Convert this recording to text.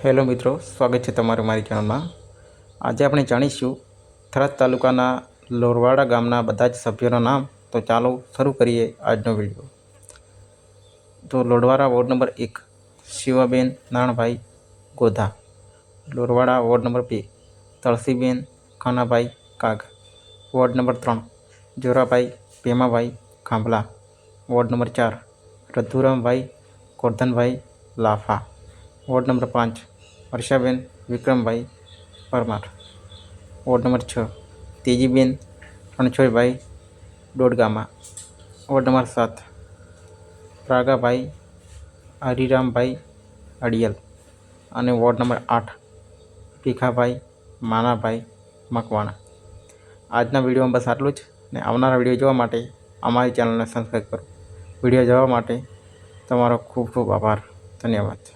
Hello મિત્રો, સ્વાગત છે તમારું મારી ચેનલમાં આજે આપણે જાણીશું થરાદ તાલુકાના લોરવાડા ગામના બધા જ સભ્યોના નામ. તો ચાલો શરૂ કરીએ આજનો વીડિયો. તો લોડવાડા વોર્ડ નંબર એક, શિવાબેન નાણભાઈ ગોધા. લોરવાડા વોર્ડ નંબર બે, તળસીબેન ખાનાભાઈ કાગ. વોર્ડ નંબર ત્રણ, જોરાભાઈ ભેમાભાઈ ખાંભલા. વોર્ડ નંબર ચાર રધુરામભાઈ ગોર્ધનભાઈ લાફા. વોર્ડ નંબર પાંચ, વર્ષાબેન વિક્રમભાઈ પરમાર. વોર્ડ નંબર છ, તેજીબેન રણછોડભાઈ દોડગામા. વોર્ડ નંબર સાત, પ્રાગાભાઈ હરિરામભાઈ અડિયલ. અને વોર્ડ નંબર આઠ, ભીખાભાઈ માનાભાઈ મકવાણા. આજના વિડીયોમાં બસ આટલું જ ને આવનારા વીડિયો જોવા માટે અમારી ચેનલને સબસ્ક્રાઈબ કરો. વીડિયો જોવા માટે તમારો ખૂબ ખૂબ આભાર. ધન્યવાદ.